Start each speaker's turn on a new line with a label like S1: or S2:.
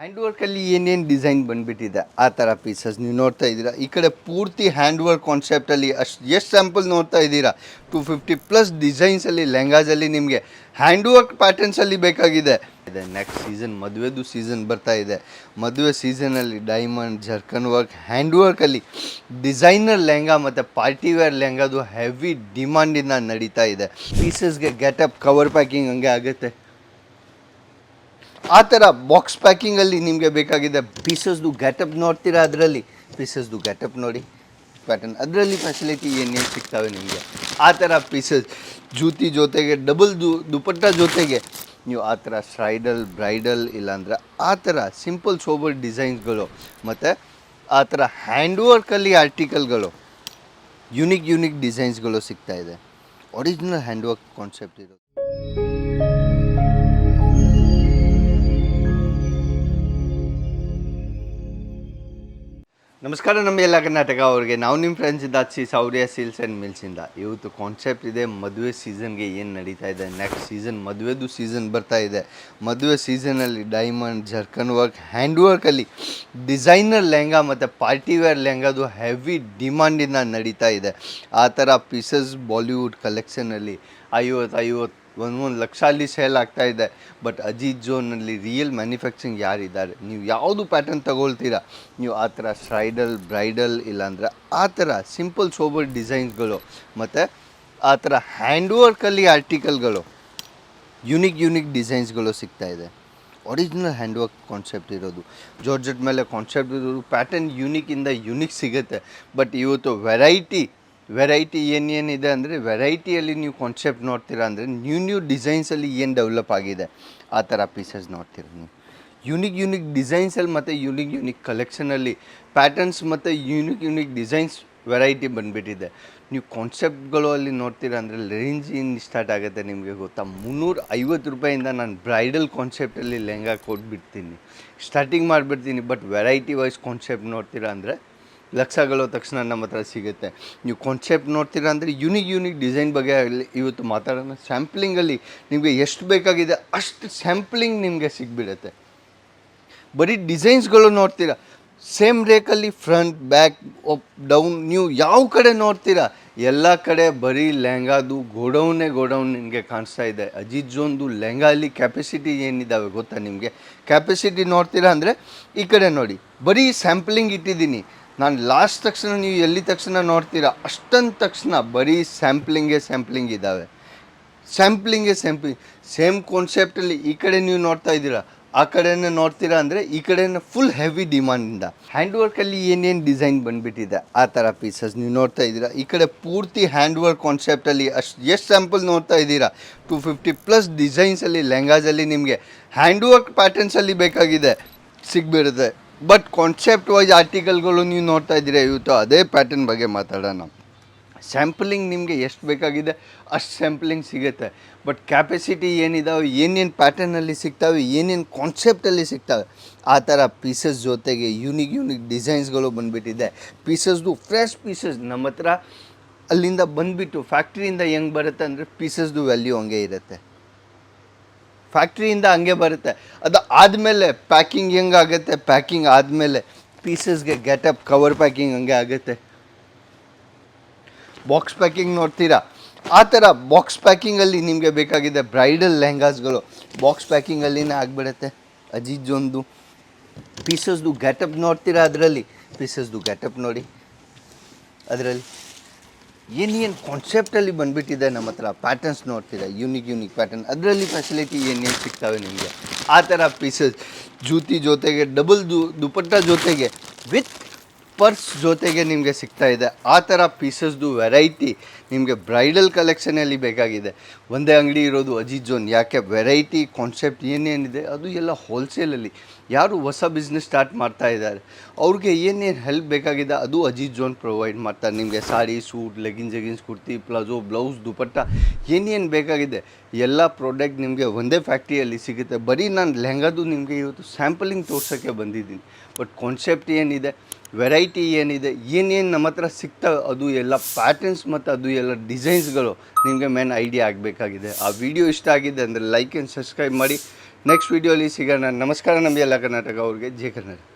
S1: Hand ವರ್ಕಲ್ಲಿ ಏನೇನು design ಬಂದ್ಬಿಟ್ಟಿದೆ, ಆ ಥರ ಪೀಸಸ್ ನೀವು ನೋಡ್ತಾ ಇದ್ದೀರಾ? ಈ ಕಡೆ ಪೂರ್ತಿ ಹ್ಯಾಂಡ್ ವರ್ಕ್ ಕಾನ್ಸೆಪ್ಟಲ್ಲಿ ಅಷ್ಟು, ಎಷ್ಟು ಸ್ಯಾಂಪಲ್ ನೋಡ್ತಾ ಇದ್ದೀರಾ? ಟು ಫಿಫ್ಟಿ ಪ್ಲಸ್ ಡಿಸೈನ್ಸಲ್ಲಿ ಲೆಹಂಗಾಸಲ್ಲಿ ನಿಮಗೆ ಹ್ಯಾಂಡ್ ವರ್ಕ್ ಪ್ಯಾಟರ್ನ್ಸಲ್ಲಿ ಬೇಕಾಗಿದೆ. ಇದೆ ನೆಕ್ಸ್ಟ್ ಸೀಸನ್ ಮದುವೆದು ಸೀಸನ್ ಬರ್ತಾ ಇದೆ. ಮದುವೆ ಸೀಸನಲ್ಲಿ ಡೈಮಂಡ್ ಜರ್ಕನ್ ವರ್ಕ್ ಹ್ಯಾಂಡ್ ವರ್ಕಲ್ಲಿ ಡಿಸೈನರ್ ಲೆಹಂಗಾ ಮತ್ತು ಪಾರ್ಟಿ ವೇರ್ ಲೆಹಂಗಾದು ಹೆವಿ ಡಿಮ್ಯಾಂಡಿಂದ ನಡೀತಾ ಇದೆ. ಪೀಸಸ್ಗೆ ಗೆಟಪ್ ಕವರ್ ಪ್ಯಾಕಿಂಗ್ ಹಂಗೆ ಆಗುತ್ತೆ. ಆ ಥರ ಬಾಕ್ಸ್ ಪ್ಯಾಕಿಂಗಲ್ಲಿ ನಿಮಗೆ ಬೇಕಾಗಿದೆ ಪೀಸಸ್ದು ಗ್ಯಾಟಪ್ ನೋಡ್ತೀರಾ ಅದರಲ್ಲಿ? ಪೀಸಸ್ದು ಗ್ಯಾಟಪ್ ನೋಡಿ. ಪ್ಯಾಟರ್ನ್ ಅದರಲ್ಲಿ ಫೆಸಿಲಿಟಿ ಏನೇನು ಸಿಗ್ತವೆ ನಿಮಗೆ? ಆ ಥರ ಪೀಸಸ್ ಜೂತಿ ಜೊತೆಗೆ ಡಬಲ್ ದು ದುಪಟ್ಟ ಜೊತೆಗೆ ನೀವು ಆ ಥರ ಸ್ಟ್ರೈಡಲ್ ಬ್ರೈಡಲ್ ಇಲ್ಲಾಂದ್ರೆ ಆ ಥರ ಸಿಂಪಲ್ ಸೋಬರ್ ಡಿಸೈನ್ಸ್ಗಳು ಮತ್ತು ಆ ಥರ ಹ್ಯಾಂಡ್ ವರ್ಕಲ್ಲಿ ಆರ್ಟಿಕಲ್ಗಳು ಯುನಿಕ್ ಯುನಿಕ್ ಡಿಸೈನ್ಸ್ಗಳು ಸಿಗ್ತಾ ಇದೆ. ಒರಿಜಿನಲ್ ಹ್ಯಾಂಡ್ ವರ್ಕ್ ಕಾನ್ಸೆಪ್ಟ್ ಇರೋದು ನಮಸ್ಕಾರ ನಮ್ಮ ಎಲ್ಲ ಕರ್ನಾಟಕ ಅವ್ರಿಗೆ. ನಾವು ನಿಮ್ಮ ಫ್ರೆಂಡ್ಸ್ ಇದ್ದಾಚಿ ಸೌರ್ಯ ಸೀಲ್ಸ್ ಆ್ಯಂಡ್ ಮಿಲ್ಸಿಂದ ಇವತ್ತು ಕಾನ್ಸೆಪ್ಟ್ ಇದೆ, ಮದುವೆ ಸೀಸನ್ಗೆ ಏನು ನಡೀತಾ ಇದೆ ನೆಕ್ಸ್ಟ್ ಸೀಸನ್ ಮದುವೆದು ಸೀಸನ್ ಬರ್ತಾ ಇದೆ. ಮದುವೆ ಸೀಸನಲ್ಲಿ ಡೈಮಂಡ್ ಜರ್ಕನ್ ವರ್ಕ್ ಹ್ಯಾಂಡ್ ವರ್ಕಲ್ಲಿ ಡಿಸೈನರ್ ಲೆಹಂಗಾ ಮತ್ತು ಪಾರ್ಟಿ ವೇರ್ ಲೆಹಂಗಾದು ಹೆವಿ ಡಿಮಾಂಡಿಂದ ನಡೀತಾ ಇದೆ. ಆ ಥರ ಪೀಸಸ್ ಬಾಲಿವುಡ್ ಕಲೆಕ್ಷನಲ್ಲಿ ಐವತ್ತು ಐವತ್ತು ಒಂದು ಒಂದು ಲಕ್ಷ ಅಲ್ಲಿ ಸೇಲ್ ಆಗ್ತಾ ಇದೆ. ಬಟ್ ಅಜೀತ್ ಜೋನಲ್ಲಿ ರಿಯಲ್ ಮ್ಯಾನುಫ್ಯಾಕ್ಚರಿಂಗ್ ಯಾರಿದ್ದಾರೆ? ನೀವು ಯಾವುದು ಪ್ಯಾಟರ್ನ್ ತಗೊಳ್ತೀರಾ? ನೀವು ಆ ಥರ ಸ್ಟ್ರೈಡಲ್ ಬ್ರೈಡಲ್ ಇಲ್ಲಾಂದರೆ ಆ ಥರ ಸಿಂಪಲ್ ಸೋಬರ್ ಡಿಸೈನ್ಸ್ಗಳು ಮತ್ತು ಆ ಥರ ಹ್ಯಾಂಡ್ ವರ್ಕಲ್ಲಿ ಆರ್ಟಿಕಲ್ಗಳು ಯುನಿಕ್ ಯುನಿಕ್ ಡಿಸೈನ್ಸ್ಗಳು ಸಿಗ್ತಾ ಇದೆ. ಒರಿಜಿನಲ್ ಹ್ಯಾಂಡ್ ವರ್ಕ್ ಕಾನ್ಸೆಪ್ಟ್ ಇರೋದು. ಜಾರ್ಜೆಟ್ ಮೇಲೆ ಕಾನ್ಸೆಪ್ಟ್ ಇರೋದು. ಪ್ಯಾಟರ್ನ್ ಯುನಿಕ್ಕಿಂದ ಯುನಿಕ್ ಸಿಗುತ್ತೆ. ಬಟ್ ಇವತ್ತು ವೆರೈಟಿ ವೆರೈಟಿ ಏನೇನಿದೆ ಅಂದರೆ ವೆರೈಟಿಯಲ್ಲಿ ನೀವು ಕಾನ್ಸೆಪ್ಟ್ ನೋಡ್ತೀರಾ ಅಂದರೆ ನ್ಯೂ ನ್ಯೂ ಡಿಸೈನ್ಸಲ್ಲಿ ಏನು ಡೆವಲಪ್ ಆಗಿದೆ, ಆ ಥರ ಪೀಸಸ್ ನೋಡ್ತೀರ ನೀವು. ಯುನಿಕ್ ಯುನಿಕ್ ಡಿಸೈನ್ಸಲ್ಲಿ ಮತ್ತು ಯುನಿಕ್ ಯುನಿಕ್ ಕಲೆಕ್ಷನಲ್ಲಿ ಪ್ಯಾಟರ್ನ್ಸ್ ಮತ್ತು ಯುನಿಕ್ ಯುನಿಕ್ ಡಿಸೈನ್ಸ್ ವೆರೈಟಿ ಬಂದುಬಿಟ್ಟಿದೆ. ನೀವು ಕಾನ್ಸೆಪ್ಟ್ಗಳು ಅಲ್ಲಿ ನೋಡ್ತೀರ ಅಂದರೆ ರೇಂಜ್ ಇನ್ ಸ್ಟಾರ್ಟ್ ಆಗುತ್ತೆ ನಿಮಗೆ ಗೊತ್ತಾ? ಮುನ್ನೂರ ಐವತ್ತು ರೂಪಾಯಿಂದ ನಾನು ಬ್ರೈಡಲ್ ಕಾನ್ಸೆಪ್ಟಲ್ಲಿ ಲೆಹಂಗಾ ಕೊಟ್ಬಿಡ್ತೀನಿ. ಸ್ಟಾರ್ಟಿಂಗ್ ಮಾಡಿಬಿಡ್ತೀನಿ ಬಟ್ ವೆರೈಟಿ ವೈಸ್ ಕಾನ್ಸೆಪ್ಟ್ ನೋಡ್ತೀರಾ ಅಂದರೆ ಲಕ್ಷಗಳು ತಕ್ಷಣ ನಮ್ಮ ಹತ್ರ ಸಿಗುತ್ತೆ. ನೀವು ಕಾನ್ಸೆಪ್ಟ್ ನೋಡ್ತೀರಾ ಅಂದರೆ ಯುನಿಕ್ ಯುನಿಕ್ ಡಿಸೈನ್ ಬಗ್ಗೆ ಆಗಲಿ, ಇವತ್ತು ಮಾತಾಡೋಣ. ಸ್ಯಾಂಪ್ಲಿಂಗಲ್ಲಿ ನಿಮಗೆ ಎಷ್ಟು ಬೇಕಾಗಿದೆ ಅಷ್ಟು ಸ್ಯಾಂಪ್ಲಿಂಗ್ ನಿಮಗೆ ಸಿಗ್ಬಿಡುತ್ತೆ. ಬರೀ ಡಿಸೈನ್ಸ್ಗಳು ನೋಡ್ತೀರಾ? ಸೇಮ್ ರೇಕಲ್ಲಿ ಫ್ರಂಟ್ ಬ್ಯಾಕ್ ಅಪ್ ಡೌನ್ ನೀವು ಯಾವ ಕಡೆ ನೋಡ್ತೀರಾ? ಎಲ್ಲ ಕಡೆ ಬರೀ ಲೆಹಂಗಾದು ಗೋಡೌನೇ, ಗೋಡೌನ್ ನಿಮಗೆ ಕಾಣಿಸ್ತಾ ಇದೆ. ಅಜಿತ್ ಜೋನ್ದು ಅಲ್ಲಿ ಕ್ಯಾಪಸಿಟಿ ಏನಿದ್ದಾವೆ ಗೊತ್ತಾ ನಿಮಗೆ? ಕ್ಯಾಪಸಿಟಿ ನೋಡ್ತೀರಾ ಅಂದರೆ ಈ ಕಡೆ ನೋಡಿ. ಬರೀ ಸ್ಯಾಂಪ್ಲಿಂಗ್ ಇಟ್ಟಿದ್ದೀನಿ. ನಾನು ಲಾಸ್ಟ್ ತಕ್ಷಣ ನೀವು ಎಲ್ಲಿ ತಕ್ಷಣ ನೋಡ್ತೀರಾ, ಅಷ್ಟೊಂದು ತಕ್ಷಣ ಬರೀ ಸ್ಯಾಂಪ್ಲಿಂಗೇ ಸ್ಯಾಂಪ್ಲಿಂಗ್ ಇದ್ದಾವೆ ಸ್ಯಾಂಪ್ಲಿಂಗೇ ಸ್ಯಾಂಪ್ಲಿಂಗ್ ಸೇಮ್ ಕಾನ್ಸೆಪ್ಟಲ್ಲಿ ಈ ಕಡೆ ನೀವು ನೋಡ್ತಾ ಇದ್ದೀರಾ, ಆ ಕಡೆನೇ ನೋಡ್ತೀರಾ ಅಂದರೆ ಈ ಕಡೆನೇ ಫುಲ್ ಹೆವಿ ಡಿಮಾಂಡಿಂದ ಹ್ಯಾಂಡ್ ವರ್ಕಲ್ಲಿ ಏನೇನು ಡಿಸೈನ್ ಬಂದುಬಿಟ್ಟಿದೆ, ಆ ಥರ ಪೀಸಸ್ ನೀವು ನೋಡ್ತಾ ಇದ್ದೀರಾ. ಈ ಕಡೆ ಪೂರ್ತಿ ಹ್ಯಾಂಡ್ ವರ್ಕ್ ಕಾನ್ಸೆಪ್ಟಲ್ಲಿ ಅಷ್ಟು, ಎಷ್ಟು ಸ್ಯಾಂಪಲ್ ನೋಡ್ತಾ ಇದ್ದೀರಾ? ಟು ಫಿಫ್ಟಿ ಪ್ಲಸ್ ಡಿಸೈನ್ಸಲ್ಲಿ ಲೆಹಂಗಾಜಲ್ಲಿ ನಿಮಗೆ ಹ್ಯಾಂಡ್ ವರ್ಕ್ ಪ್ಯಾಟರ್ನ್ಸಲ್ಲಿ ಬೇಕಾಗಿದೆ, ಸಿಗ್ಬಿಡುತ್ತೆ. ಬಟ್ ಕಾನ್ಸೆಪ್ಟ್ ವೈಸ್ ಆರ್ಟಿಕಲ್ಗಳು ನೀವು ನೋಡ್ತಾ ಇದ್ದೀರಾ, ಇವತ್ತು ಅದೇ ಪ್ಯಾಟರ್ನ್ ಬಗ್ಗೆ ಮಾತಾಡೋಣ. ಸ್ಯಾಂಪಲಿಂಗ್ ನಿಮಗೆ ಎಷ್ಟು ಬೇಕಾಗಿದೆ, ಅಷ್ಟು ಸ್ಯಾಂಪ್ಲಿಂಗ್ ಸಿಗುತ್ತೆ. ಬಟ್ ಕ್ಯಾಪಸಿಟಿ ಏನಿದಾವೆ, ಏನೇನು ಪ್ಯಾಟರ್ನಲ್ಲಿ ಸಿಗ್ತಾವೆ, ಏನೇನು ಕಾನ್ಸೆಪ್ಟಲ್ಲಿ ಸಿಗ್ತವೆ, ಆ ಥರ ಪೀಸಸ್ ಜೊತೆಗೆ ಯೂನಿಕ್ ಯೂನಿಕ್ ಡಿಸೈನ್ಸ್ಗಳು ಬಂದುಬಿಟ್ಟಿದೆ. ಪೀಸಸ್ದು ಫ್ರೆಶ್ ಪೀಸಸ್ ನಮ್ಮ ಹತ್ರ ಅಲ್ಲಿಂದ ಬಂದುಬಿಟ್ಟು ಫ್ಯಾಕ್ಟ್ರಿಯಿಂದ ಹೆಂಗೆ ಬರುತ್ತೆ ಅಂದರೆ ಪೀಸಸ್ದು ವ್ಯಾಲ್ಯೂ ಹಂಗೆ ಇರುತ್ತೆ. ಫ್ಯಾಕ್ಟ್ರಿಯಿಂದ ಹಂಗೆ ಬರುತ್ತೆ. ಅದು ಆದಮೇಲೆ ಪ್ಯಾಕಿಂಗ್ ಹೆಂಗಾಗುತ್ತೆ? ಪ್ಯಾಕಿಂಗ್ ಆದಮೇಲೆ ಪೀಸಸ್ಗೆ ಗೆಟಪ್ ಕವರ್ ಪ್ಯಾಕಿಂಗ್ ಹಂಗೆ ಆಗುತ್ತೆ. ಬಾಕ್ಸ್ ಪ್ಯಾಕಿಂಗ್ ನೋಡ್ತೀರಾ? ಆ ಥರ ಬಾಕ್ಸ್ ಪ್ಯಾಕಿಂಗಲ್ಲಿ ನಿಮಗೆ ಬೇಕಾಗಿದೆ ಬ್ರೈಡಲ್ ಲೆಹಂಗಾಸ್ಗಳು ಬಾಕ್ಸ್ ಪ್ಯಾಕಿಂಗಲ್ಲಿನೇ ಆಗಿಬಿಡುತ್ತೆ. ಅಜಿಜೊಂದು ಪೀಸಸ್ದು ಗೆಟಪ್ ನೋಡ್ತೀರಾ ಅದರಲ್ಲಿ? ಪೀಸಸ್ದು ಗೆಟಪ್ ನೋಡಿ. ಅದರಲ್ಲಿ. ಏನೇನು ಕಾನ್ಸೆಪ್ಟಲ್ಲಿ ಬಂದುಬಿಟ್ಟಿದೆ ನಮ್ಮ ಹತ್ರ? ಪ್ಯಾಟರ್ನ್ಸ್ ನೋಡ್ತೀರಾ? ಯೂನಿಕ್ ಯೂನಿಕ್ ಪ್ಯಾಟರ್ನ್ ಅದರಲ್ಲಿ ಫೆಸಿಲಿಟಿ ಏನೇನು ಸಿಗ್ತವೆ ನಿಮಗೆ? ಆ ಥರ ಪೀಸಸ್ ಜೂತಿ ಜೊತೆಗೆ ಡಬಲ್ ದು, ದುಪಟ್ಟ ಜೊತೆಗೆ ವಿತ್ ಪರ್ಸ್ ಜೊತೆಗೆ ನಿಮಗೆ ಸಿಗ್ತಾ ಇದೆ. ಆ ಥರ ಪೀಸಸ್ದು ವೆರೈಟಿ ನಿಮಗೆ ಬ್ರೈಡಲ್ ಕಲೆಕ್ಷನಲ್ಲಿ ಬೇಕಾಗಿದೆ. ಒಂದೇ ಅಂಗಡಿ ಇರೋದು ಅಜಿತ್ ಜೋನ್. ಯಾಕೆ? ವೆರೈಟಿ ಕಾನ್ಸೆಪ್ಟ್ ಏನೇನಿದೆ, ಅದು ಎಲ್ಲ ಹೋಲ್ಸೇಲಲ್ಲಿ ಯಾರು ಹೊಸ ಬಿಸ್ನೆಸ್ ಸ್ಟಾರ್ಟ್ ಮಾಡ್ತಾ ಇದ್ದಾರೆ. ಅವ್ರಿಗೆ ಏನೇನು ಹೆಲ್ಪ್ ಬೇಕಾಗಿದೆ, ಅದು ಅಜಿತ್ ಜೋನ್ ಪ್ರೊವೈಡ್ ಮಾಡ್ತಾರೆ. ನಿಮಗೆ sari suit leggings jeggings kurti palazzo blouse dupatta ಏನೇನು ಬೇಕಾಗಿದೆ, ಎಲ್ಲ ಪ್ರಾಡಕ್ಟ್ ನಿಮಗೆ ಒಂದೇ ಫ್ಯಾಕ್ಟ್ರಿಯಲ್ಲಿ ಸಿಗುತ್ತೆ. ಬರೀ ನಾನು ಲೆಹಂಗಾದು ನಿಮಗೆ ಇವತ್ತು ಸ್ಯಾಂಪಲಿಂಗ್ ತೋರ್ಸೋಕ್ಕೆ ಬಂದಿದ್ದೀನಿ. ಬಟ್ ಕಾನ್ಸೆಪ್ಟ್ ಏನಿದೆ ವೆರೈಟಿ ಏನಿದೆ, ಏನೇನು ನಮ್ಮ ಹತ್ರ ಸಿಗ್ತವೆ ಅದು ಎಲ್ಲ ಪ್ಯಾಟರ್ನ್ಸ್ ಮತ್ತು ಅದು ಎಲ್ಲ ಡಿಸೈನ್ಸ್ಗಳು ನಿಮಗೆ ಮೇನ್ ಐಡಿಯಾ ಆಗಬೇಕಾಗಿದೆ. ಆ ವಿಡಿಯೋ ಇಷ್ಟ ಆಗಿದೆ ಅಂದರೆ ಲೈಕ್ ಆ್ಯಂಡ್ ಸಬ್ಸ್ಕ್ರೈಬ್ ಮಾಡಿ. ನೆಕ್ಸ್ಟ್ ವೀಡಿಯೋಲಿ ಸಿಗೋಣ. ನಮಸ್ಕಾರ ನಮಗೆ ಎಲ್ಲ ಕರ್ನಾಟಕ ಅವ್ರಿಗೆ. ಜೆ ಕರ್ನಾಟಕ.